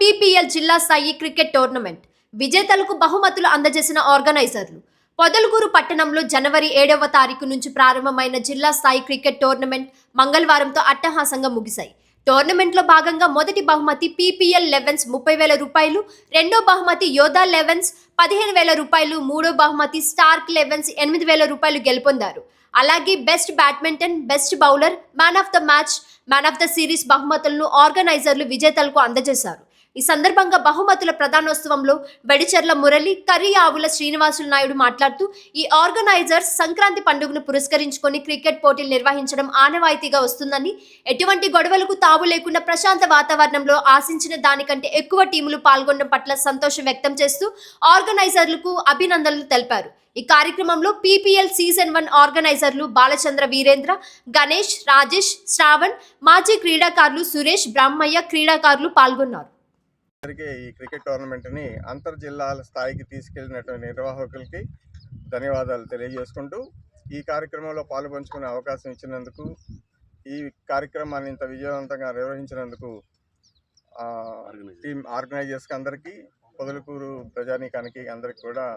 PPL జిల్లా స్థాయి cricket tournament. విజేతలకు బహుమతులు అందజేసిన ఆర్గనైజర్లు. పొదలుగూరు పట్టణంలో జనవరి ఏడవ తారీఖు నుంచి ప్రారంభమైన జిల్లా స్థాయి క్రికెట్ టోర్నమెంట్ మంగళవారంతో అట్టహాసంగా ముగిశాయి. టోర్నమెంట్లో భాగంగా మొదటి బహుమతి పీపీఎల్ లెవెన్స్ ముప్పై వేల రూపాయలు రెండో బహుమతి యోధా లెవెన్స్ పదిహేను వేల రూపాయలు మూడో బహుమతి స్టార్క్ లెవెన్స్ ఎనిమిది వేల రూపాయలు గెలుపొందారు. అలాగే best badminton best bowler man of the match man of the series బహుమతులను ఆర్గనైజర్లు విజేతలకు అందజేశారు. ఈ సందర్భంగా బహుమతుల ప్రధానోత్సవంలో వెడిచెర్ల మురళి కర్రి ఆవుల శ్రీనివాసులు నాయుడు మాట్లాడుతూ ఈ ఆర్గనైజర్స్ సంక్రాంతి పండుగను పురస్కరించుకొని క్రికెట్ పోటీలు నిర్వహించడం ఆనవాయితీగా వస్తుందని ఎటువంటి గొడవలకు తావు లేకుండా ప్రశాంత వాతావరణంలో ఆశించిన దానికంటే ఎక్కువ టీములు పాల్గొనడం పట్ల సంతోషం వ్యక్తం చేస్తూ ఆర్గనైజర్లకు అభినందనలు తెలిపారు. ఈ కార్యక్రమంలో పీపీఎల్ సీజన్ వన్ ఆర్గనైజర్లు బాలచంద్ర వీరేంద్ర గణేష్ రాజేష్ శ్రావణ్ మాజీ క్రీడాకారులు సురేష్ బ్రహ్మయ్య క్రీడాకారులు పాల్గొన్నారు. జరిగే ఈ క్రికెట్ టోర్నమెంట్ని అంతర్ జిల్లాల స్థాయికి తీసుకెళ్ళినటువంటి నిర్వాహకులకి ధన్యవాదాలు తెలియజేసుకుంటూ ఈ కార్యక్రమంలో పాలుపంచుకునే అవకాశం ఇచ్చినందుకు ఈ కార్యక్రమాన్ని ఇంత విజయవంతంగా నిర్వహించినందుకు టీమ్ ఆర్గనైజర్స్కి అందరికీ పొదలకూరు ప్రజానీకానికి అందరికీ కూడా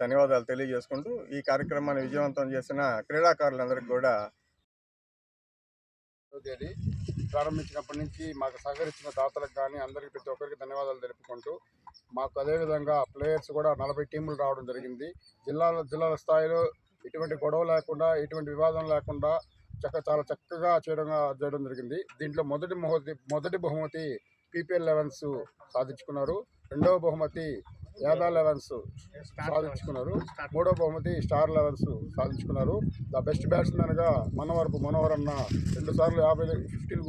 ధన్యవాదాలు తెలియజేసుకుంటూ ఈ కార్యక్రమాన్ని విజయవంతం చేసిన క్రీడాకారులందరికీ కూడా తేదీ ప్రారంభించినప్పటి నుంచి మాకు సహకరించిన దాతలకు కానీ అందరికీ ప్రతి ఒక్కరికి ధన్యవాదాలు తెలుపుకుంటూ మాకు అదేవిధంగా ప్లేయర్స్ కూడా నలభై టీములు రావడం జరిగింది. జిల్లాల జిల్లాల స్థాయిలో ఎటువంటి గొడవ లేకుండా ఎటువంటి వివాదం లేకుండా చక్క చాలా చక్కగా చేయడం చేయడం జరిగింది. దీంట్లో మొదటి మొదటి మొదటి బహుమతి పీపీఎల్ లెవెన్స్ సాధించుకున్నారు. రెండవ బహుమతి యాదా లెవెన్స్ సాధించుకున్నారు. మూడో బహుమతి స్టార్ లెవెన్స్ సాధించుకున్నారు. ద బెస్ట్ బ్యాట్స్మెన్గా మనవరపు మనోహర్ అన్న రెండు సార్లు యాభై ఫిఫ్టీన్